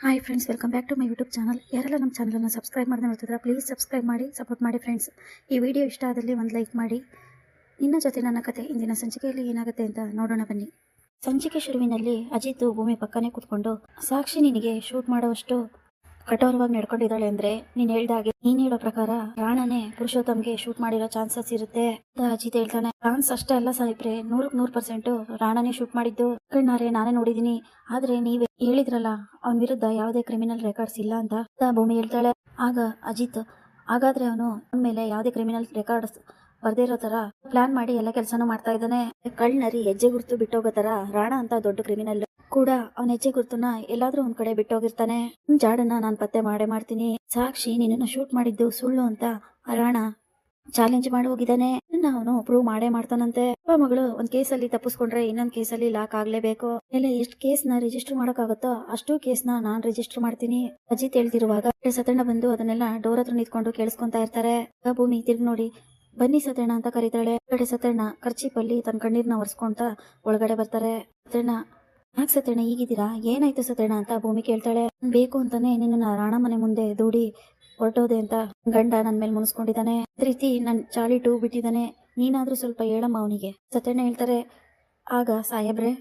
Hi friends welcome back to my YouTube channel ಯಾರೆಲ್ಲ ನಮ್ಮ ಚಾನಲನ್ನು ಸಬ್ಸ್ಕ್ರೈಬ್ ಮಾಡದೆ ನೋಡ್ತಿದ್ರೆ ಪ್ಲೀಸ್ ಸಬ್ಸ್ಕ್ರೈಬ್ ಮಾಡಿ ಸಪೋರ್ಟ್ ಮಾಡಿ ಫ್ರೆಂಡ್ಸ್ ಈ ವಿಡಿಯೋ ಇಷ್ಟ ಆದಲ್ಲಿ ಒಂದು ಲೈಕ್ ಮಾಡಿ. ನಿನ್ನ ಜೊತೆ ನನ್ನ ಕತೆ ಇಂದಿನ ಸಂಚಿಕೆಯಲ್ಲಿ ಏನಾಗುತ್ತೆ ಅಂತ ನೋಡೋಣ ಬನ್ನಿ. ಸಂಚಿಕೆ ಶುರುವಿನಲ್ಲಿ ಅಜಿತ್ ಭೂಮಿ ಪಕ್ಕನೇ ಕೂತ್ಕೊಂಡು ಸಾಕ್ಷಿ ನಿನಗೆ ಶೂಟ್ ಮಾಡುವಷ್ಟು ಕಠೋರವಾಗಿ ನಡ್ಕೊಂಡಿದ್ದಾಳೆ ಅಂದ್ರೆ ನೀನ್ ಹೇಳ್ದಾಗೆ ನೀನ್ ಹೇಳೋ ಪ್ರಕಾರ ರಾಣನೇ ಪುರುಷೋತ್ತಮ್ಗೆ ಶೂಟ್ ಮಾಡಿರೋ ಚಾನ್ಸಸ್ ಇರುತ್ತೆ ಅಜಿತ್ ಹೇಳ್ತಾನೆ. ಚಾನ್ಸ್ ಅಷ್ಟೇ ಅಲ್ಲ ಸಾಹಿಬ್ರೆ ನೂರಕ್ ನೂರ್ ಪರ್ಸೆಂಟ್ ರಾಣನೇ ಶೂಟ್ ಮಾಡಿದ್ದು. ಕಣ್ಣಾರೆ, ನಾನೇ ನೋಡಿದೀನಿ. ಆದ್ರೆ ನೀವೇ ಹೇಳಿದ್ರಲ್ಲ, ಅವನ ವಿರುದ್ಧ ಯಾವುದೇ ಕ್ರಿಮಿನಲ್ ರೆಕಾರ್ಡ್ಸ್ ಇಲ್ಲ ಅಂತ ಭೂಮಿ ಹೇಳ್ತಾಳೆ. ಆಗ ಅಜಿತ್, ಹಾಗಾದ್ರೆ ಅವನು ಮೇಲೆ ಯಾವುದೇ ಕ್ರಿಮಿನಲ್ ರೆಕಾರ್ಡ್ಸ್ ಬರ್ದೇ ಇರೋ ತರ ಪ್ಲಾನ್ ಮಾಡಿ ಎಲ್ಲ ಕೆಲಸನೂ ಮಾಡ್ತಾ ಇದ್ದಾನೆ. ಕಳ್ಳನರಿ ಹೆಜ್ಜೆ ಗುರ್ತು ಬಿಟ್ಟೋಗೋ ತರ ರಾಣ ಅಂತ ದೊಡ್ಡ ಕ್ರಿಮಿನಲ್ ಕೂಡ ಅವನ ಹೆಜ್ಜೆ ಗುರ್ತನ ಎಲ್ಲಾದ್ರೂ ಒಂದ್ ಕಡೆ ಬಿಟ್ಟೋಗಿರ್ತಾನೆ ನಿನ್ ಜಾಡನ್ನ ನಾನ್ ಪತ್ತೆ ಮಾಡೇ ಮಾಡ್ತೀನಿ. ಸಾಕ್ಷಿ ನಿನ್ನನ್ನು ಶೂಟ್ ಮಾಡಿದ್ದು ಸುಳ್ಳು ಅಂತ ಅರಾಣ ಚಾಲೆಂಜ್ ಮಾಡಿ ಹೋಗಿದ್ದಾನೆ. ಅವನು ಪ್ರೂವ್ ಮಾಡೇ ಮಾಡ್ತಾನಂತೆ. ಅಪ್ಪ ಮಗಳು ಒಂದ್ ಕೇಸಲ್ಲಿ ತಪ್ಪಿಸ್ಕೊಂಡ್ರೆ ಇನ್ನೊಂದ್ ಕೇಸಲ್ಲಿ ಲಾಕ್ ಆಗ್ಲೇಬೇಕು. ಎಲ್ಲ ಎಷ್ಟ್ ಕೇಸ್ನ ರಿಜಿಸ್ಟರ್ ಮಾಡಕ್ಕಾಗತ್ತೋ ಅಷ್ಟು ಕೇಸ್ನ ನಾನ್ ರಿಜಿಸ್ಟರ್ ಮಾಡ್ತೀನಿ. ಅಜಿತ್ ಹೇಳ್ತಿರುವಾಗ ಸತಣ್ಣ ಬಂದು ಅದನ್ನೆಲ್ಲ ಡೋರ್ ಹತ್ರ ನಿಂತ್ಕೊಂಡು ಕೇಳಿಸ್ಕೊಂತಾ ಇರ್ತಾರೆ. ಭೂಮಿ ತಿರ್ಗಿ ನೋಡಿ, ಬನ್ನಿ ಸತಣ್ಣ ಅಂತ ಕರೀತಾಳೆ. ಕಡೆ ಸತಣ್ಣ ಖರ್ಚಿಪಲ್ಲಿ ತನ್ನ ಕಣ್ಣೀರ್ನ ಒರೆಸ್ಕೊಂತ ಒಳಗಡೆ ಬರ್ತಾರೆ. ಸತಣ್ಣ ಯಾಕೆ ಸತ್ಯಣ್ಣ ಈಗಿದ್ದೀರಾ ಏನಾಯ್ತು ಸತ್ಯಣ್ಣ ಅಂತ ಭೂಮಿ ಕೇಳ್ತಾಳೆ. ಬೇಕು ಅಂತಾನೆ ನಿನ್ನ ರಾಣ ಮನೆ ಮುಂದೆ ದೂಡಿ ಹೊರಟೋದೆ ಅಂತ ಗಂಡ ನನ್ ಮೇಲೆ ಮುನಿಸ್ಕೊಂಡಿದ್ದಾನೆ. ಅದೇ ರೀತಿ ನನ್ ಚಾಳಿ ಟೂ ಬಿಟ್ಟಿದ್ದಾನೆ. ನೀನಾದ್ರೂ ಸ್ವಲ್ಪ ಹೇಳಮ್ಮ ಅವನಿಗೆ. ಸತ್ಯಣ್ಣ ಹೇಳ್ತಾರೆ, ಆಗ ಸಾಹೇಬ್ರೆ,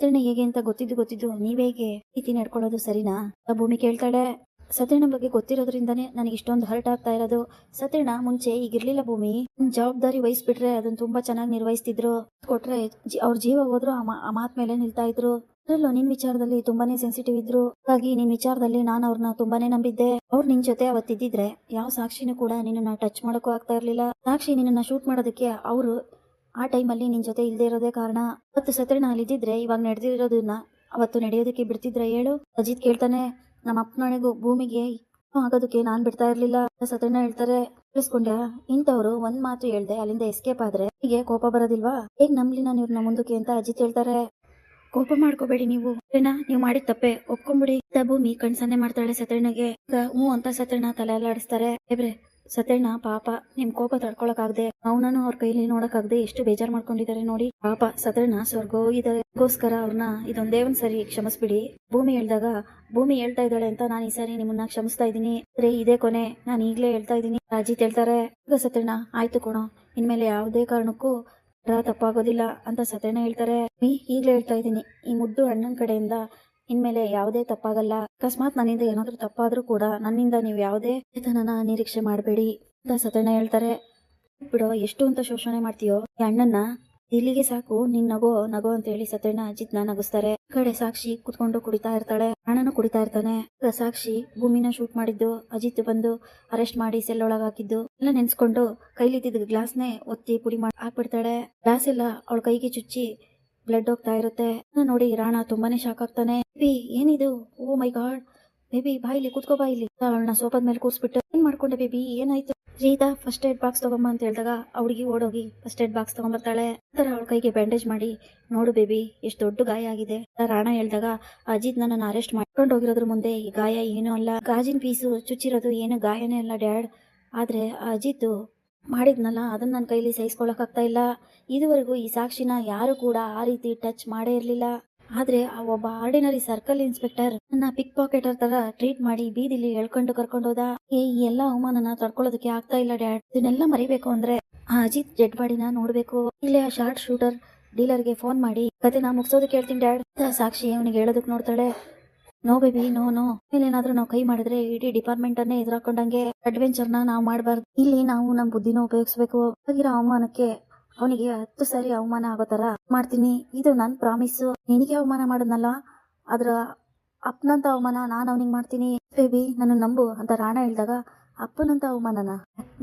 ಸತ್ಯಣ್ಣ ಹೇಗೆ ಅಂತ ಗೊತ್ತಿದ್ದು ಗೊತ್ತಿದ್ದು ನೀವೇಗೆ ರೀತಿ ನಡ್ಕೊಳ್ಳೋದು ಸರಿನಾ? ಭೂಮಿ ಕೇಳ್ತಾಳೆ. ಸತ್ಯಣ್ಣ ಬಗ್ಗೆ ಗೊತ್ತಿರೋದ್ರಿಂದಾನೇ ನನಗೆ ಇಷ್ಟೊಂದು ಹರ್ಟ್ ಆಗ್ತಾ ಇರೋದು. ಸತ್ಯಣ್ಣ ಮುಂಚೆ ಈಗಿರ್ಲಿಲ್ಲ ಭೂಮಿ. ಜವಾಬ್ದಾರಿ ವಹಿಸ್ಬಿಟ್ರೆ ಅದನ್ನ ತುಂಬಾ ಚೆನ್ನಾಗಿ ನಿರ್ವಹಿಸ್ತಿದ್ರು. ಕೊಟ್ರೆ ಅವ್ರ ಜೀವ ಹೋದ್ರು ಆ ಮಾತ್ ಮೇಲೆ ನಿಲ್ತಾ ಇದ್ರು. ಅದ್ರಲ್ಲೂ ನಿನ್ ವಿಚಾರದಲ್ಲಿ ತುಂಬಾನೇ ಸೆನ್ಸಿಟಿವ್ ಇದ್ರು. ಹಾಗಾಗಿ ನಿನ್ ವಿಚಾರದಲ್ಲಿ ನಾನು ಅವ್ರನ್ನ ತುಂಬಾನೇ ನಂಬಿದ್ದೆ. ಅವ್ರು ನಿನ್ ಜೊತೆ ಅವತ್ತಿದ್ದಿದ್ರೆ ಯಾವ ಸಾಕ್ಷಿನೂ ಕೂಡ ನಿನ್ನನ್ನ ಟಚ್ ಮಾಡಕ್ಕೂ ಆಗ್ತಾ ಇರ್ಲಿಲ್ಲ. ಸಾಕ್ಷಿ ನಿನ್ನನ್ನ ಶೂಟ್ ಮಾಡೋದಕ್ಕೆ ಅವರು ಆ ಟೈಮಲ್ಲಿ ನಿನ್ ಜೊತೆ ಇಲ್ದೇ ಇರೋದೇ ಕಾರಣ. ಅವತ್ತು ಸತ್ಯಣ್ಣ ಅಲ್ಲಿದ್ದಿದ್ರೆ, ಇವಾಗ ನಡೆದಿರೋದನ್ನ ಅವತ್ತು ನಡೆಯೋದಕ್ಕೆ ಬಿಡ್ತಿದ್ರೆ ಹೇಳು. ಅಜಿತ್ ಕೇಳ್ತಾನೆ, ನಮ್ಮ ಅಪ್ಪನೊಳಗೂ ಭೂಮಿಗೆ ಆಗೋದಕ್ಕೆ ನಾನ್ ಬಿಡ್ತಾ ಇರ್ಲಿಲ್ಲ. ಸತ್ರೆನ ಹೇಳ್ತಾರೆ. ತಿಳಿಸ್ಕೊಂಡೆ ಇಂಥವ್ರು ಒಂದ್ ಮಾತು ಹೇಳ್ದೆ, ಅಲ್ಲಿಂದ ಎಸ್ಕೇಪ್ ಆದ್ರೆ ಹೀಗೆ ಕೋಪ ಬರೋದಿಲ್ವಾ? ಹೇಗ್ ನಂಬ್ಲಿ ನಾನು ಇವ್ರನ್ನ ಮುಂದಕ್ಕೆ ಅಂತ ಅಜಿತ್ ಹೇಳ್ತಾರೆ. ಕೋಪ ಮಾಡ್ಕೋಬೇಡಿ ನೀವು. ನೀವು ಮಾಡಿದ ತಪ್ಪೆ. ಒಪ್ಕೊಂಬಿಡಿ. ಭೂಮಿ ಕಣ್ಸನ್ನೆ ಮಾಡ್ತಾಳೆ ಸತ್ಯಣ್ಣಗೆ. ಹ್ಞೂ ಅಂತ ಸತ್ಯಣ್ಣ ತಲೆ ಅಲ್ಲಾಡಿಸ್ತಾರೆ ಇಬ್ರೆ ಸತ್ಯಣ್ಣ, ಪಾಪ, ನಿಮ್ ಕೋಪ ತಡ್ಕೊಳಕಾಗ್ದೆ ಅವನನ್ನು ಅವ್ರ ಕೈಲಿ ನೋಡಕ್ಕಾಗ್ದೆ ಎಷ್ಟು ಬೇಜಾರ್ ಮಾಡ್ಕೊಂಡಿದ್ದಾರೆ ನೋಡಿ. ಪಾಪ, ಸತ್ಯಣ್ಣ ಸ್ವರ್ಗ ಹೋಗಿದ್ದಾರೆ ಗೋಸ್ಕರ ಅವ್ರನ್ನ ಇದೊಂದೇ ಒಂದ್ ಸರಿ ಕ್ಷಮಿಸ್ಬಿಡಿ. ಭೂಮಿ ಹೇಳ್ದಾಗ, ಭೂಮಿ ಹೇಳ್ತಾ ಇದ್ದಾಳೆ ಅಂತ ನಾನು ಈ ಸಾರಿ ನಿಮ್ಮನ್ನ ಕ್ಷಮಿಸ್ತಾ ಇದೀನಿ ರೇ ಇದೇ ಕೊನೆ. ನಾನು ಈಗ್ಲೇ ಹೇಳ್ತಾ ಇದ್ದೀನಿ. ಅಜಿತ್ ಹೇಳ್ತಾರೆ ಈಗ ಆಯ್ತು ಕಣೋ. ಇನ್ಮೇಲೆ ಯಾವುದೇ ಕಾರಣಕ್ಕೂ ರ ತಪ್ಪಾಗೋದಿಲ್ಲ ಅಂತ ಸತ್ಯಣ್ಣ ಹೇಳ್ತಾರೆ. ಈಗಲೇ ಹೇಳ್ತಾ ಇದ್ದೀನಿ. ಈ ಮುದ್ದು ಅಣ್ಣನ ಕಡೆಯಿಂದ ಇನ್ಮೇಲೆ ಯಾವುದೇ ತಪ್ಪಾಗಲ್ಲ. ಅಕಸ್ಮಾತ್ ನನ್ನಿಂದ ಏನಾದರೂ ತಪ್ಪಾದ್ರೂ ಕೂಡ ನನ್ನಿಂದ ನೀವು ಯಾವುದೇ ವೇತನನ ನಿರೀಕ್ಷೆ ಮಾಡಬೇಡಿ ಅಂತ ಸತ್ಯಣ್ಣ ಹೇಳ್ತಾರೆ. ಬಿಡೋ, ಎಷ್ಟು ಅಂತ ಶೋಷಣೆ ಮಾಡ್ತೀಯೋ ಈ ಅಣ್ಣನ್ನ ಇಲ್ಲಿಗೆ ಸಾಕು, ನಿನ್ ನಗೋ ನಗೋ ಅಂತ ಹೇಳಿ ಸತ್ಯಣ್ಣ, ಅಜಿತ್ನ ನಗಿಸ್ತಾರೆ. ಕಡೆ ಸಾಕ್ಷಿ ಕುತ್ಕೊಂಡು ಕುಡಿತಾ ಇರ್ತಾಳೆ. ಹಣನ ಕುಡಿತಾ ಇರ್ತಾನೆ. ಸಾಕ್ಷಿ ಭೂಮಿನ ಶೂಟ್ ಮಾಡಿದ್ದು, ಅಜಿತ್ ಬಂದು ಅರೆಸ್ಟ್ ಮಾಡಿ ಸೆಲ್ ಒಳಗ ಹಾಕಿದ್ದು. ಎಲ್ಲ ನೆನ್ಸ್ಕೊಂಡು ಕೈಲಿದ್ದಿದ್ದ ಗ್ಲಾಸ್ನೇ ಒತ್ತಿ ಪುಡಿ ಮಾಡಿ ಹಾಕ್ಬಿಡ್ತಾಳೆ. ಗ್ಲಾಸ್ ಎಲ್ಲ ಅವಳ ಕೈಗೆ ಚುಚ್ಚಿ ಬ್ಲಡ್ ಹೋಗ್ತಾ ಇರುತ್ತೆ. ನೋಡಿ ರಾಣ ತುಂಬಾನೇ ಶಾಕ್ ಆಗ್ತಾನೆ. ಬೇಬಿ, ಏನಿದು? ಓ ಮೈ ಗಾಡ್ ಬೇಬಿ, ಬಾ ಇಲ್ಲಿ, ಕುತ್ಕೋ ಬಾ ಇಲ್ಲಿ. ಅವಳನ್ನ ಸೋಪದ ಮೇಲೆ ಕೂರ್ಸ್ಬಿಟ್ಟು, ಏನ್ ಮಾಡ್ಕೊಂಡೆ ಬೇಬಿ? ಏನಾಯ್ತು? ರೀತಾ ಫಸ್ಟ್ ಏಡ್ ಬಾಕ್ಸ್ ತಗೊಂಬ ಅಂತ ಹೇಳಿದಾಗ ಹುಡುಗಿ ಓಡೋಗಿ ಫಸ್ಟ್ ಏಡ್ ಬಾಕ್ಸ್ ತಗೊಂಬರ್ತಾಳೆ ಆತರ ಅವಳ ಕೈಗೆ ಬ್ಯಾಂಡೇಜ್ ಮಾಡಿ, ನೋಡು ಬೇಬಿ ಎಷ್ಟು ದೊಡ್ಡ ಗಾಯ ಆಗಿದೆ. ರಾಣ ಹೇಳಿದಾಗ, ಅಜಿತ್ ನನ್ನ ಅರೆಸ್ಟ್ ಮಾಡ್ಕೊಂಡು ಹೋಗಿರೋದ್ರ ಮುಂದೆ ಈ ಗಾಯ ಏನು ಅಲ್ಲ. ಗಾಜಿನ ಪೀಸು ಚುಚ್ಚಿರೋದು ಏನು ಗಾಯನೇ ಅಲ್ಲ ಡ್ಯಾಡ್. ಆದ್ರೆ ಅಜಿತ್ ಮಾಡಿದ್ನಲ್ಲ, ಅದನ್ನ ನನ್ನ ಕೈಲಿ ಸಹಿಸ್ಕೊಳಕ್ಕಾಗ್ತಾ ಇಲ್ಲ. ಇದುವರೆಗೂ ಈ ಸಾಕ್ಷಿನ ಯಾರು ಕೂಡ ಆ ರೀತಿ ಟಚ್ ಮಾಡೇ ಇರ್ಲಿಲ್ಲ. ಆದ್ರೆ ಆ ಒಬ್ಬ ಆರ್ಡಿನರಿ ಸರ್ಕಲ್ ಇನ್ಸ್ಪೆಕ್ಟರ್ ನನ್ನ ಪಿಕ್ ಪಾಕೆಟರ್ ತರ ಟ್ರೀಟ್ ಮಾಡಿ ಬೀದಿಲಿ ಎಳ್ಕೊಂಡು ಏ, ಈ ಎಲ್ಲಾ ಅವಮಾನನ ತಡ್ಕೊಳ್ಳೋದಕ್ಕೆ ಆಗ್ತಾ ಇಲ್ಲ ಡ್ಯಾಡ್. ಇದನ್ನೆಲ್ಲ ಮರಿಬೇಕು ಅಂದ್ರೆ ಆ ಅಜಿತ್ ಜೆಡ್ ಬಾಡಿನ ನೋಡ್ಬೇಕು. ಇಲ್ಲೇ ಆ ಶಾರ್ಟ್ ಶೂಟರ್ ಡೀಲರ್ಗೆ ಫೋನ್ ಮಾಡಿ ಕತೆ ನಾ ಮುಗಿಸೋದಕ್ಕೆ ಹೇಳ್ತೀನಿ ಡ್ಯಾಡ್. ಸಾಕ್ಷಿ ಅವನಿಗೆ ಹೇಳೋದಕ್ಕೆ ನೋಡ್ತಾಳೆ. No baby no no. ಏನಾದ್ರೂ ನಾವು ಕೈ ಮಾಡಿದ್ರೆ ಇಡೀ ಡಿಪಾರ್ಟ್ಮೆಂಟ್ ಅನ್ನೇ ಎದುರಾಕೊಂಡಂಗೆ. ಅಡ್ವೆಂಚರ್ನ ನಾವು ಮಾಡಬಾರ್ದು. ಇಲ್ಲಿ ನಾವು ನಮ್ಮ ಬುದ್ಧಿನ ಉಪಯೋಗಿಸಬೇಕು. ಆಗಿರೋ ಅವಮಾನಕ್ಕೆ ಅವನಿಗೆ ಹತ್ತು ಸಾರಿ, ಅವಮಾನ ಆಗೋ ತರ ಮಾಡ್ತೀನಿ. ಇದು ನನ್ ಪ್ರಾಮಿಸ್ ನಿನಗೆ ಅವಮಾನ ಮಾಡದ್ನಲ್ಲ? ಅದ್ರ ಅಪ್ಪನಂತ ಅವಮಾನ ನಾನು ಅವನಿಗೆ ಮಾಡ್ತೀನಿ. ಬೇಬಿ, ನನ್ನ ನಂಬು ಅಂತ ರಾಣ ಹೇಳಿದಾಗ, ಅಪ್ಪನಂತ ಅವಮಾನನ?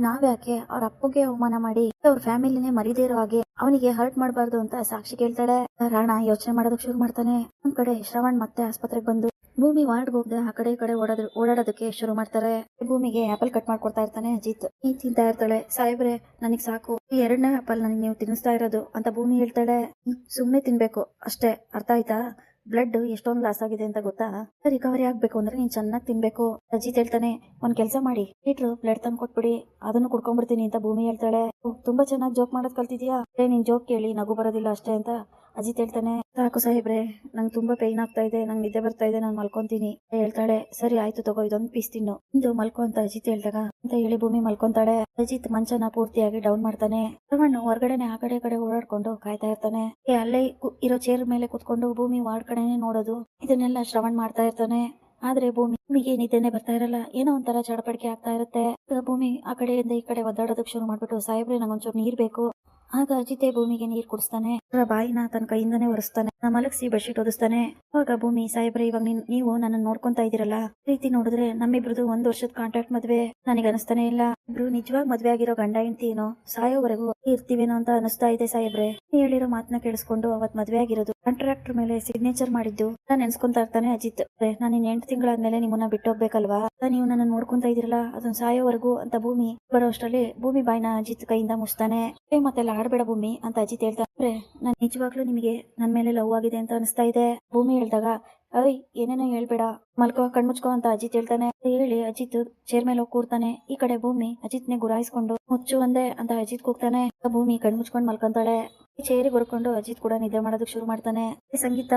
ನಾವ್ಯಾಕೆ ಅವ್ರ ಅಪ್ಪಗೆ ಅವಮಾನ ಮಾಡಿ ಅವ್ರ ಫ್ಯಾಮಿಲಿನೇ ಮರಿದೇ ಇರೋ ಹಾಗೆ ಅವನಿಗೆ ಹರ್ಟ್ ಮಾಡಬಾರ್ದು ಅಂತ ಸಾಕ್ಷಿ ಕೇಳ್ತಾಳೆ. ರಾಣ ಯೋಚನೆ ಮಾಡೋದಕ್ಕೆ ಶುರು ಮಾಡ್ತಾನೆ. ಒಂದ್ ಕಡೆ ಶ್ರವಣ್ ಮತ್ತೆ ಆಸ್ಪತ್ರೆಗೆ ಬಂದು ಭೂಮಿ ವಾರ್ಡ್ ಹೋಗದೆ ಆ ಕಡೆ ಈ ಕಡೆ ಓಡಾಡ್ ಓಡಾಡೋದಕ್ಕೆ ಶುರು ಮಾಡ್ತಾರೆ. ಭೂಮಿಗೆ ಆಪಲ್ ಕಟ್ ಮಾಡ್ಕೊಡ್ತಾ ಇರ್ತಾನೆ ಅಜಿತ್. ನೀ ತಿಂತಾ ಇರ್ತಾಳೆ. ಸಾಹೇಬ್ರೆ ನನಗ್ ಸಾಕು. ಈ ಎರಡನೇ ಆಪಲ್ ನನಗೆ ನೀವು ತಿನ್ನಿಸ್ತಾ ಇರೋದು ಅಂತ ಭೂಮಿ ಹೇಳ್ತಾಳೆ. ಸುಮ್ಮನೆ ತಿನ್ಬೇಕು. ಅಷ್ಟೇ. ಅರ್ಥ ಆಯ್ತಾ? ಬ್ಲಡ್ ಎಷ್ಟೊಂದು ಲಾಸ್ ಆಗಿದೆ ಅಂತ ಗೊತ್ತಾ? ರಿಕವರಿ ಆಗ್ಬೇಕು ಅಂದ್ರೆ ನೀನ್ ಚೆನ್ನಾಗಿ ತಿನ್ಬೇಕು. ಅಜಿತ್ ಹೇಳ್ತಾನೆ ಒಂದ್ ಕೆಲಸ ಮಾಡಿ. ಲೀಟ್ರು ಬ್ಲಡ್ ತಂದು ಕೊಟ್ಬಿಡಿ. ಅದನ್ನು ಕುಡ್ಕೊಂಡ್ಬಿಡ್ತೀನಿ ಅಂತ ಭೂಮಿ ಹೇಳ್ತಾಳೆ. "ಓ, ತುಂಬಾ ಚೆನ್ನಾಗಿ ಜೋಕ್ ಮಾಡೋದ್ ಕಲ್ತಿದ್ಯಾ? ನಿನ್ ಜೋಕ್ ಕೇಳಿ. ನಗು ಬರೋದಿಲ್ಲ ಅಷ್ಟೇ ಅಂತ ಅಜಿತ್ ಹೇಳ್ತಾನೆ, ಸಾಕು ಸಾಹೇಬ್ರೆ, ನಂಗೆ ತುಂಬಾ ಪೇನ್ ಆಗ್ತಾ ಇದೆ, ನಂಗೆ ನಿದ್ದೆ ಬರ್ತಾ ಇದೆ, ನಾನು ಮಲ್ಕೊಂತೀನಿ. ಹೇಳ್ತಾಳೆ, ಸರಿ ಆಯ್ತು ತಗೋ, ಇದೊಂದು ಪೀಸ್ ತಿನ್ನು. ಇಂದು ಮಲ್ಕೊ ಅಂತ ಅಜಿತ್ ಹೇಳ್ದಾಗ, ಅಂತ ಹೇಳಿ ಭೂಮಿ ಮಲ್ಕೊಂತಾಳೆ. ಅಜಿತ್ ಮಂಚನ ಪೂರ್ತಿಯಾಗಿ ಡೌನ್ ಮಾಡ್ತಾನೆ. ರಮಣ್ಣು ಹೊರಗಡೆನೆ ಆ ಕಡೆ ಕಡೆ ಓಡಾಡ್ಕೊಂಡು ಕಾಯ್ತಾ ಇರ್ತಾನೆ. ಅಲ್ಲೇ ಇರೋ ಚೇರ್ ಮೇಲೆ ಕುತ್ಕೊಂಡು ಭೂಮಿ ವಾರ್ಡ್ ಕಡೆನೆ ನೋಡೋದು. ಇದನ್ನೆಲ್ಲ ಶ್ರವಣ್ ಮಾಡ್ತಾ ಇರ್ತಾನೆ. ಆದ್ರೆ ಭೂಮಿ, ಭೂಮಿಗೆ ನಿದ್ದೆನೆ ಬರ್ತಾ ಇರಲ್ಲ. ಏನೋ ಒಂಥರ ಚಡಪಡಿಕೆ ಆಗ್ತಾ ಇರುತ್ತೆ. ಭೂಮಿ ಆ ಕಡೆಯಿಂದ ಈ ಕಡೆ ಒದ್ದಾಡೋದಕ್ಕೆ ಶುರು ಮಾಡ್ಬಿಟ್ಟು, ಸಾಹೇಬ್ರೆ, ನಂಗೊಂಚೂರು ನೀರ್ ಬೇಕು. ಆಗ ಅಜಿತೆ ಭೂಮಿಗೆ ನೀರ್ ಕುಡಿಸ್ತಾನೆ. ಬಾಯಿನ ತನ್ನ ಕೈಯಿಂದಾನೆ ಒರೆಸ್ತಾನೆ. ಮಲಗಿಸಿ ಬೆಡ್ಶೀಟ್ ಓದಿಸ್ತಾನೆ ಅವಾಗ ಭೂಮಿ, ಸಾಹೇಬ್ರೆ, ಇವಾಗ ನೀವು ನನ್ನ ನೋಡ್ಕೊಂತ ಇದೀರಲ್ಲ ರೀತಿ ನೋಡಿದ್ರೆ ನಮ್ಮಿಬ್ರದ್ದು ಒಂದ್ ವರ್ಷದ ಕಾಂಟ್ರಾಕ್ಟ್ ಮದ್ವೆ. ನನಗೆ ಅನಿಸ್ತಾನೆ ಇಲ್ಲ. ಇಬ್ರು ನಿಜವಾಗ್ ಮದ್ವೆ ಆಗಿರೋ ಗಂಡ, ಹೆಂಡತಿ ಏನೋ ಸಾಯೋವರೆಗೂ ಇರ್ತೀವೇನೋ ಅಂತ ಅನಿಸ್ತಾ ಇದೆ ಸಾಹೇಬ್ರೆ. ನೀ ಹೇಳಿರೋ ಮಾತನ್ನ ಕೇಳಿಸ್ಕೊಂಡು ಅವತ್ ಮದ್ವೆ ಆಗಿರೋದು. ಕಾಂಟ್ರಾಕ್ಟರ್ ಮೇಲೆ ಸಿಗ್ನೇಚರ್ ಮಾಡಿದ್ದು. ನಾನು ನೆನ್ಸ್ಕೊಂತಾ ಇರ್ತಾನೆ ಅಜಿತ್. ನಾನು ಇನ್ ಎಂಟು ತಿಂಗಳಾದ್ಮೇಲೆ ನಿಮ್ಮನ್ನ ಬಿಟ್ಟೋಗ್ಬೇಕಲ್ವಾ? ಅದ ನೀವು ನನ್ನ ನೋಡ್ಕೊಂತ ಇದೀರಲ್ಲ ಅದನ್ನ ಸಾಯೋವರೆಗೂ ಅಂತ ಭೂಮಿ ಬರೋ ಅಷ್ಟರಲ್ಲಿ ಭೂಮಿ ಬಾಯ್ನ ಅಜಿತ್ ಕೈಯಿಂದ ಮುಚ್ತಾನೆ. ಮತ್ತೆ ಆಡ್ಬೇಡ ಭೂಮಿ ಅಂತ ಅಜಿತ್ ಹೇಳ್ತಾರೆ ನಾನು ನಿಜವಾಗ್ಲೂ ನಿಮಗೆ ನನ್ ಮೇಲೆ ಲವ್ ಆಗಿದೆ ಅಂತ ಅನಿಸ್ತಾ ಇದೆ. ಭೂಮಿ ಹೇಳ್ದಾಗ, ಅಯ್, ಏನೇನೋ ಹೇಳ್ಬೇಡ, ಮಲ್ಕೋ, ಕಣ್ಮುಚ್ಕೋ ಅಂತ ಅಜಿತ್ ಹೇಳ್ತಾನೆ. ಹೇಳಿ ಅಜಿತ್ ಚೇರ್ ಮೇಲೆ ಹೋಗಿ ಕೂರ್ತಾನೆ. ಈ ಕಡೆ ಭೂಮಿ ಅಜಿತ್ನೆ ಗುರಾಯಿಸ್ಕೊಂಡು ಮುಚ್ಚು ಒಂದೇ ಅಂತ ಅಜಿತ್ ಕೂಗ್ತಾನೆ. ಭೂಮಿ ಕಣ್ಮುಚ್ಕೊಂಡ್ ಮಲ್ಕೊಂತಾಳೆ. ಚೇರಿ ಹೊರ್ಕೊಂಡು ಅಜಿತ್ ಕೂಡ ನಿದ್ದೆ ಮಾಡೋದಕ್ಕೆ ಶುರು ಮಾಡ್ತಾನೆ. ಸಂಗೀತ,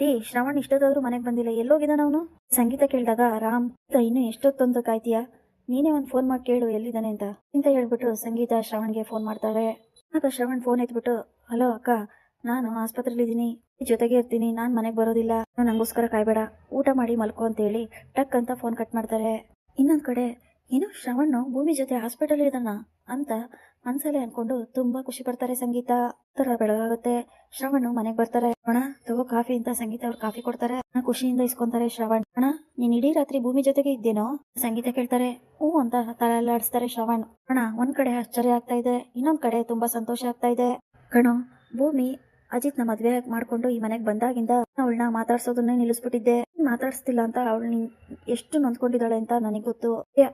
ಏ, ಶ್ರವಣ್ ಇಷ್ಟೊತ್ತಾದ್ರೂ ಮನೆಗೆ ಬಂದಿಲ್ಲ. ಎಲ್ಲೋಗಿದ್ದಾನ ಅವನು? ಸಂಗೀತ ಕೇಳಿದಾಗ, ರಾಮ್ "ಈತ ಇನ್ನು ಎಷ್ಟೊತ್ತೊಂದು ಕಾಯ್ತೀಯಾ? ನೀನೇ ಒಂದು ಫೋನ್ ಮಾಡಿ ಕೇಳು, ಎಲ್ಲಿದ್ದಾನೆ ಅಂತ. ಅಂತ ಹೇಳ್ಬಿಟ್ಟು ಸಂಗೀತ ಶ್ರವಣ್ಗೆ ಫೋನ್ ಮಾಡ್ತಾಳೆ. ಆಗ ಶ್ರವಣ್ ಫೋನ್ ಎತ್ಬಿಟ್ಟು ಹಲೋ ಅಕ್ಕ, ನಾನು ಆಸ್ಪತ್ರೆಲಿದ್ದೀನಿ ಜೊತೆಗೆ ಇರ್ತೀನಿ, ನಾನು ಮನೆಗೆ ಬರೋದಿಲ್ಲ ನಂಗೋಸ್ಕರ ಕಾಯ್ಬೇಡ, ಊಟ ಮಾಡಿ ಮಲ್ಕೋ ಅಂತ ಹೇಳಿ ಟಕ್ ಅಂತ ಫೋನ್ ಕಟ್ ಮಾಡ್ತಾರೆ. ಇನ್ನೊಂದ್ ಕಡೆ, ಏನೋ ಶ್ರವಣ್ ಭೂಮಿ ಜೊತೆ ಹಾಸ್ಪಿಟಲ್ ಇದ್ದಾನ ಅಂತ ಮನ್ಸಲ್ಲೇ ಅನ್ಕೊಂಡು ತುಂಬಾ ಖುಷಿ ಪಡ್ತಾರೆ ಸಂಗೀತ. ತರ ಬೆಳಗಾಗುತ್ತೆ. ಶ್ರವಣ್ ಮನೆಗೆ ಬರ್ತಾರೆ. ಅಣ್ಣ, ತಗೋ ಕಾಫಿ ಅಂತ ಸಂಗೀತ ಅವ್ರು ಕಾಫಿ ಕೊಡ್ತಾರೆ. ಖುಷಿಯಿಂದ ಇಸ್ಕೊಂತಾರೆ ಶ್ರವಣ್. ಅಣ್ಣ, ನೀನ್ ಇಡೀ ರಾತ್ರಿ ಭೂಮಿ ಜೊತೆಗೆ ಇದ್ದೇನೋ? ಸಂಗೀತ ಕೇಳ್ತಾರೆ. ಹ್ಞೂ ಅಂತ ತಲೆ ಎಲ್ಲ ಆಡಿಸ್ತಾರೆ ಶ್ರವಣ್. ಅಣ್ಣ, ಒಂದ್ ಕಡೆ ಆಶ್ಚರ್ಯ ಆಗ್ತಾ ಇದೆ. ಇನ್ನೊಂದ್ ಕಡೆ ತುಂಬಾ ಸಂತೋಷ ಆಗ್ತಾ ಇದೆ. ಕಣೋ, ಭೂಮಿ ಅಜಿತ್ನ ಮದ್ವೆ ಮಾಡ್ಕೊಂಡು ಈ ಮನೆಗೆ ಬಂದಾಗಿಂದ ಅವಳನ್ನ ಮಾತಾಡ್ಸೋದನ್ನೇ ನಿಲ್ಲಿಸ್ಬಿಟ್ಟಿದ್ದೆ. ಮಾತಾಡ್ಸ್ತಿಲ್ಲ ಅಂತ ಅವಳು ಎಷ್ಟು ನೊಂದ್ಕೊಂಡಿದ್ದಾಳೆ ಅಂತ ನನಗೆ ಗೊತ್ತು.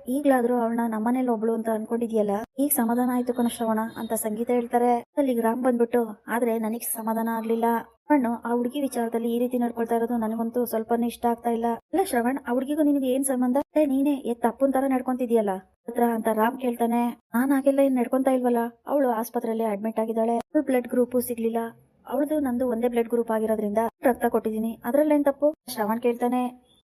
ಈಗ್ಲಾದ್ರೂ ಅವಳನ್ನ ನಮ್ಮನೇಲಿ ಒಬ್ಳು ಅಂತ ಅನ್ಕೊಂಡಿದ್ಯಲ್ಲ? ಈಗ ಸಮಾಧಾನ ಆಯ್ತು ಕಣ ಶ್ರವಣ ಅಂತ ಸಂಗೀತ ಹೇಳ್ತಾರೆ. ಅಲ್ಲಿ ರಾಮ್ ಬಂದ್ಬಿಟ್ಟು, ಆದ್ರೆ ನನಗ್ ಸಮಾಧಾನ ಆಗ್ಲಿಲ್ಲ. ಶ್ರವಣ್ ಆ ಹುಡುಗಿ ವಿಚಾರದಲ್ಲಿ ಈ ರೀತಿ ನಡ್ಕೊಳ್ತಾ ಇರೋದು ನನಗಂತೂ ಸ್ವಲ್ಪನೂ ಇಷ್ಟ ಆಗ್ತಾ ಇಲ್ಲ. ಅಲ್ಲ ಶ್ರವಣ್, ಆ ಹುಡುಗಿಗೂ ನಿನಗೆ ಏನ್ ಸಂಬಂಧ? ನೀನೇ ಎತ್ ತಪ್ಪನ್ ತರ ನಡ್ಕೊಂತಿದ್ಯಲ್ಲ? ಹತ್ರ ಅಂತ ರಾಮ್ ಕೇಳ್ತಾನೆ. ನಾನ್ ಹಾಗೆಲ್ಲ ಏನ್ ನಡ್ಕೊಂತ ಇಲ್ವಲ್ಲ? ಅವಳು ಆಸ್ಪತ್ರೆಯಲ್ಲಿ ಅಡ್ಮಿಟ್ ಆಗಿದ್ದಾಳೆ. ಬ್ಲಡ್ ಗ್ರೂಪ್ ಸಿಗ್ಲಿಲ್ಲ. ಅವಳದು ನಂದು ಒಂದೇ ಬ್ಲಡ್ ಗ್ರೂಪ್ ಆಗಿರೋದ್ರಿಂದ ರಕ್ತ ಕೊಟ್ಟಿದ್ದೀನಿ. ಅದ್ರಲ್ಲೇನ್ ತಪ್ಪು? ಶ್ರವಣ್ ಕೇಳ್ತಾನೆ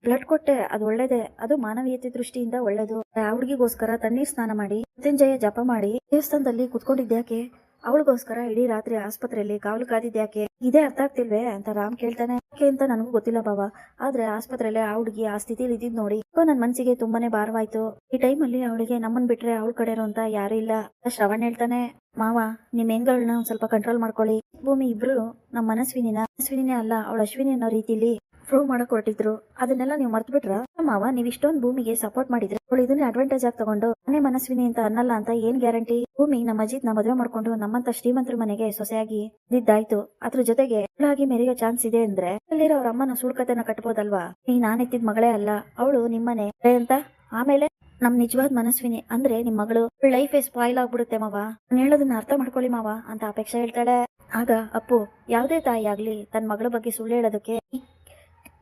ಬ್ಲಡ್ ಕೊಟ್ಟೆ, ಅದು ಒಳ್ಳೇದೇ. ಅದು ಮಾನವೀಯತೆ ದೃಷ್ಟಿಯಿಂದ ಒಳ್ಳೇದು. ಆ ಹುಡುಗಿಗೋಸ್ಕರ ತಣ್ಣೀರ್ ಸ್ನಾನ ಮಾಡಿ, ಮೃತ್ಯುಂಜಯ ಜಪ ಮಾಡಿ ದೇವಸ್ಥಾನದಲ್ಲಿ ಕುತ್ಕೊಂಡಿದ್ಯಾಕೆ ಅವಳಿಗೋಸ್ಕರ ಇಡೀ ರಾತ್ರಿ ಆಸ್ಪತ್ರೆಯಲ್ಲಿ ಕಾವಲು ಕಾದಿದ್ಯಾಕೆ ಇದೇ ಅರ್ಥ ಆಗ್ತಿಲ್ವೇ ಅಂತ ರಾಮ್ ಕೇಳ್ತಾನೆ. ಯಾಕೆ ಅಂತ ನನಗೂ ಗೊತ್ತಿಲ್ಲ ಬಾಬಾ ಆದ್ರೆ ಆಸ್ಪತ್ರೆಯಲ್ಲಿ ಆ ಹುಡುಗಿ ಆ ಸ್ಥಿತಿಲಿ ಇದ್ದಿದ್ ನೋಡಿ ನನ್ನ ನನ್ ಮನ್ಸಿಗೆ ತುಂಬಾನೇ ಭಾರವಾಯ್ತು. ಈ ಟೈಮಲ್ಲಿ ಅವಳಿಗೆ ನಮ್ಮನ್ ಬಿಟ್ರೆ ಅವಳ ಕಡೆ ಅಂತ ಯಾರು ಇಲ್ಲ ಶ್ರವಣ್ ಹೇಳ್ತಾನೆ. ಮಾವ, ನಿಮ್ ಹೆಂಗಳನ್ನ ಸ್ವಲ್ಪ ಕಂಟ್ರೋಲ್ ಮಾಡ್ಕೊಳ್ಳಿ. ಭೂಮಿ ಇಬ್ರು ನಮ್ಮ ಮನಸ್ವಿನಿನ, ಮನಸ್ವಿನಿನೇ ಅಲ್ಲ, ಅವಳ ಅಶ್ವಿನಿ ಅನ್ನೋ ರೀತಿಲಿ ಪ್ರೂವ್ ಮಾಡಕ್ ಹೊರಟಿದ್ರು. ಅದನ್ನೆಲ್ಲ ನೀವು ಮರ್ತು ಬಿಟ್ರ ಮಾವ, ನೀವ್ ಇಷ್ಟೊಂದು ಭೂಮಿಗೆ ಸಪೋರ್ಟ್ ಮಾಡಿದ್ರೆ ಅವಳು ಇದನ್ನ ಅಡ್ವಾಂಟೇಜ್ ಆಗಿ ತಗೊಂಡು ಮನೆ ಮನಸ್ವಿನಿ ಅಂತ ಅನ್ನಲ್ಲ ಅಂತ ಏನ್ ಗ್ಯಾರಂಟಿ ಭೂಮಿ ನಮ್ಮ ಅಜಿತ್ನ ಮದುವೆ ಮಾಡ್ಕೊಂಡು ನಮ್ಮಂತ ಶ್ರೀಮಂತರ ಮನೆಗೆ ಸೊಸೆಯಾಗಿ ಇದ್ದಾಯ್ತು ಅದ್ರ ಜೊತೆಗೆ ಅವಳಾಗಿ ಮೆರೆಯೋ ಚಾನ್ಸ್ ಇದೆ ಅಂದ್ರೆ ಅಲ್ಲಿರೋ ಅವ್ರ ಅಮ್ಮನ ಸುಳ್ಕತೆನ ಕಟ್ಬೋದಲ್ವಾ? ನೀ ನಾನೆತ್ತಿದ್ ಮಗಳೇ ಅಲ್ಲ, ಅವಳು ನಿಮ್ಮನೆ ಅಂತ? ಆಮೇಲೆ ನಮ್ ನಿಜವಾದ ಮನಸ್ವಿನಿ ಅಂದ್ರೆ ನಿಮ್ ಮಗಳು ಲೈಫ್ ಸ್ಪಾಯ್ಲ್ ಆಗ್ಬಿಡುತ್ತೆ ಮಾವ. ನಾನು ಹೇಳೋದನ್ನ ಅರ್ಥ ಮಾಡ್ಕೊಳ್ಳಿ ಮಾವ ಅಂತ ಅಪೇಕ್ಷೆ ಹೇಳ್ತಾಳೆ. ಆಗ ಅಪ್ಪು, ಯಾವುದೇ ತಾಯಿ ಆಗ್ಲಿ ತನ್ನ ಮಗಳ ಬಗ್ಗೆ ಸುಳ್ಳು ಹೇಳೋದಕ್ಕೆ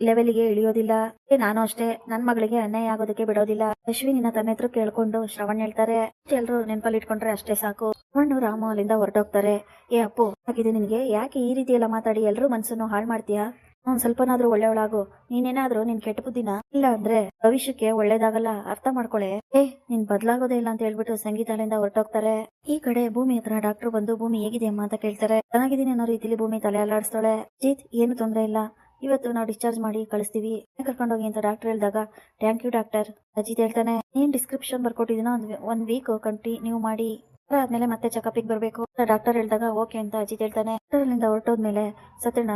ಲೆವೆಲ್ಗೆ ಇಳಿಯೋದಿಲ್ಲ. ನಾನು ಅಷ್ಟೇ. ನನ್ ಮಗಳಿಗೆ ಅನ್ಯಾಯ ಆಗೋದಕ್ಕೆ ಬಿಡೋದಿಲ್ಲ. ಅಶ್ವಿನಿನ ತನ್ನ ಹತ್ರ ಕೇಳ್ಕೊಂಡು ಶ್ರವಣ್ ಹೇಳ್ತಾರೆ. ಎಲ್ರು ನೆನಪಲ್ಲಿ ಇಟ್ಕೊಂಡ್ರೆ ಅಷ್ಟೇ ಸಾಕು. ಶ್ರವಣ್ ರಾಮು ಅಲ್ಲಿಂದ ಹೊರಟೋಗ್ತಾರೆ. ಏ, ಅಪ್ಪು ಆಗಿದೆ ನಿನ್ಗೆ ಯಾಕೆ ಈ ರೀತಿ ಎಲ್ಲ ಮಾತಾಡಿ ಎಲ್ರು ಮನ್ಸನ್ನು ಹಾಳು ಮಾಡ್ತೀಯಾ? ಒಂದ್ ಸ್ವಲ್ಪನಾದ್ರೂ ಒಳ್ಳೆಯವಳಾಗು. ನೀನೇನಾದ್ರೂ ನಿನ್ ಕೆಟ್ಟ ಬುದ್ಧಿನ? ಇಲ್ಲ ಅಂದ್ರೆ ಭವಿಷ್ಯಕ್ಕೆ ಒಳ್ಳೇದಾಗಲ್ಲ. ಅರ್ಥ ಮಾಡ್ಕೊಳೆ. ಏ, ನೀನ್ ಬದ್ಲಾಗೋದೇ ಇಲ್ಲ ಅಂತ ಹೇಳ್ಬಿಟ್ಟು ಸಂಗೀತ ಅಲ್ಲಿಂದ ಹೊರಟೋಗ್ತಾರೆ. ಈ ಕಡೆ ಭೂಮಿ ಹತ್ರ ಡಾಕ್ಟರ್ ಬಂದು ಭೂಮಿ ಹೇಗಿದೆ ಅಮ್ಮ ಅಂತ ಕೇಳ್ತಾರೆ. ಚೆನ್ನಾಗಿದ್ದೀನಿ ಅನ್ನೋ ರೀತಿಲಿ ಭೂಮಿ ತಲೆ ಅಲ್ಲಾಡಿಸ್ತಾಳೆ. ಜೀತ್, ಏನು ತೊಂದ್ರೆ ಇಲ್ಲ. ಇವತ್ತು ನಾವು ಡಿಸ್ಚಾರ್ಜ್ ಮಾಡಿ ಕಳಿಸ್ತೀವಿ. ಕರ್ಕೊಂಡೋಗಿ ಅಂತ ಡಾಕ್ಟರ್ ಹೇಳಿದಾಗ ಥ್ಯಾಂಕ್ ಯು ಡಾಕ್ಟರ್ ಅಜಿತ್ ಹೇಳ್ತಾನೆ, ಏನ್ ಡಿಸ್ಕ್ರಿಪ್ಷನ್ ಬರ್ಕೊಟ್ಟಿದ್ದೀನೋ ಒಂದ್ ಒಂದ್ ವೀಕ್ ಕಂಟಿನ್ಯೂ ಮಾಡಿ. ಆದ್ಮೇಲೆ ಮತ್ತೆ ಚೆಕಪ್ಗೆ ಬರಬೇಕು. ಡಾಕ್ಟರ್ ಹೇಳಿದಾಗ ಓಕೆ ಅಂತ ಅಜಿತ್ ಹೇಳ್ತಾನೆ. ಡಾಕ್ಟರ್ನಿಂದ ಹೊರಟೋದ್ಮೇಲೆ, ಸತ್ಯಣ್ಣ,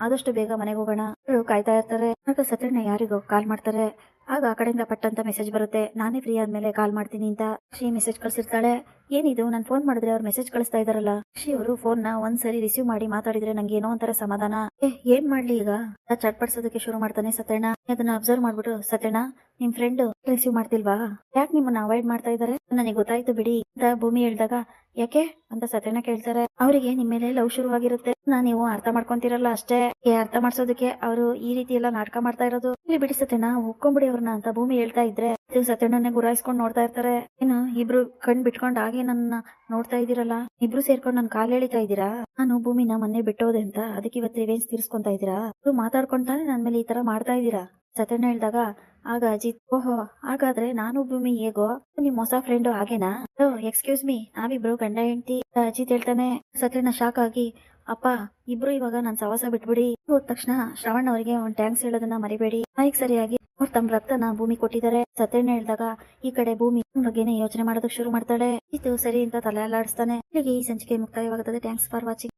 ಆದಷ್ಟು ಬೇಗ ಮನೆಗೆ ಹೋಗೋಣ. ಕಾಯ್ತಾ ಇರ್ತಾರೆ. ಆಗ ಸತ್ಯಣ್ಣ ಯಾರಿಗೋ ಕಾಲ್ ಮಾಡ್ತಾರೆ. ಆಗ ಆ ಕಡೆಯಿಂದ ಪಟ್ಟಂತ ಮೆಸೇಜ್ ಬರುತ್ತೆ. ನಾನೇ ಫ್ರೀ ಆದ್ಮೇಲೆ ಕಾಲ್ ಮಾಡ್ತೀನಿ ಅಂತ ಶ್ರೀ ಮೆಸೇಜ್ ಕಳ್ಸಿರ್ತಾಳೆ. ಏನಿದು? ನಾನು ಫೋನ್ ಮಾಡಿದ್ರೆ ಅವ್ರು ಮೆಸೇಜ್ ಕಳಿಸ್ತಾ ಇದಾರಲ್ಲ ಶ್ರೀ ಅವರು ಫೋನ್ನ ಒಂದ್ಸರಿ ರಿಸೀವ್ ಮಾಡಿ ಮಾತಾಡಿದ್ರೆ ನಂಗೆ ಏನೋ ಒಂಥರ ಸಮಾಧಾನ. ಏ, ಏನ್ ಮಾಡ್ಲಿ ಈಗ? ಚಟ್ಪಡ್ಸೋದಕ್ಕೆ ಶುರು ಮಾಡ್ತಾನೆ ಸತ್ಯಣ್ಣ. ಅದನ್ನ ಅಬ್ಸರ್ವ್ ಮಾಡ್ಬಿಟ್ಟು, ಸತ್ಯಣ್ಣ, ನಿಮ್ ಫ್ರೆಂಡ್ ರಿಸೀವ್ ಮಾಡ್ತಿಲ್ವಾ? ಯಾಕೆ ನಿಮ್ಮನ್ನ ಅವಾಯ್ಡ್ ಮಾಡ್ತಾ ಇದಾರೆ? ನನಗೆ ಗೊತ್ತಾಯ್ತು ಬಿಡಿ. ಅಂತ ಭೂಮಿ ಹೇಳ್ದಾಗ ಯಾಕೆ ಅಂತ ಸತ್ಯನ ಕೇಳ್ತಾರೆ. ಅವರಿಗೆ ನಿಮ್ಮ ಮೇಲೆ ಲವ್ ಶುರುವಾಗಿರುತ್ತೆ. ನಾ ನೀವು ಅರ್ಥ ಮಾಡ್ಕೊಂತಿರಲ್ಲ ಅಷ್ಟೇ. ಅರ್ಥ ಮಾಡ್ಸೋದಕ್ಕೆ ಅವರು ಈ ರೀತಿ ಎಲ್ಲ ನಾಟಕ ಮಾಡ್ತಾ ಇರೋದು. ಇಲ್ಲಿ ಬಿಡಿ ಸತ್ಯನ ಒಪ್ಕೊಂಬಿಡಿ ಅವ್ರನ್ನ ಅಂತ ಭೂಮಿ ಹೇಳ್ತಾ ಇದ್ರೆ. ಇದು ಸತ್ಯಣ್ಣನೇ ಗುರಾಯಿಸ್ಕೊಂಡ್ ನೋಡ್ತಾ ಇರ್ತಾರೆ. ಏನು, ಇಬ್ರು ಕಣ್ ಬಿಟ್ಕೊಂಡ್ ಹಾಗೆ ನನ್ನ ನೋಡ್ತಾ ಇದೀರಲ್ಲ ಇಬ್ರು ಸೇರ್ಕೊಂಡು ನನ್ ಕಾಲ್ ಎಳಿತಾ ಇದ್ದೀರಾ? ನಾನು ಭೂಮಿನ ಮೊನ್ನೆ ಬಿಟ್ಟೋದೆ ಅಂತ ಅದಕ್ಕೆ ಇವತ್ತು ರಿವೆಂಜ್ ತೀರ್ಸ್ಕೊಂತಾ ಇದೀರಾ ಮಾತಾಡ್ಕೊಂತಾನೆ ನನ್ ಮೇಲೆ ಈ ತರ ಮಾಡ್ತಾ ಇದ್ದೀರಾ? ಸತ್ಯಣ್ಣ ಹೇಳ್ದಾಗ ಆಗ ಅಜಿತ್ ಓಹೋ, ಹಾಗಾದ್ರೆ ನಾನು ಭೂಮಿ ಹೇಗೋ? ನಿಮ್ ಹೊಸ ಫ್ರೆಂಡು ಹಾಗೇನಾ? ಎಕ್ಸ್ಕ್ಯೂಸ್ ಮೀ ನಾವಿಬ್ರು ಗಂಡ ಹೆಂಡತಿ. ಅಜಿತ್ ಹೇಳ್ತಾನೆ ಸತ್ರಿನ ಶಾಕ್ ಆಗಿ, ಅಪ್ಪ, ಇಬ್ರು ಇವಾಗ ನನ್ ಸವಾಸ ಬಿಟ್ಬಿಡಿ. ಹೋದ ತಕ್ಷಣ ಶ್ರವಣ್ ಅವರಿಗೆ ಒಂದ್ ಟ್ಯಾಂಕ್ಸ್ ಹೇಳೋದನ್ನ ಮರಿಬೇಡಿ. ನಾಯಿಗ್ ಸರಿಯಾಗಿ, ಅವ್ರು ತಮ್ಮ ರಕ್ತನ ಭೂಮಿ ಕೊಟ್ಟಿದ್ದಾರೆ. ಸತ್ಯಣ್ಣ ಹೇಳಿದಾಗ, ಈ ಕಡೆ ಭೂಮಿ ಬಗ್ಗೆನೇ ಯೋಚನೆ ಮಾಡೋದಕ್ಕೆ ಶುರು ಮಾಡ್ತಾಳೆ. ಇದು ಸರಿ ಅಂತ ತಲೆ ಅಲ್ಲಾಡಿಸ್ತಾನೆ. ಇಲ್ಲಿಗೆ ಈ ಸಂಚಿಕೆ ಮುಕ್ತಾಯವಾಗುತ್ತದೆ. Thanks for watching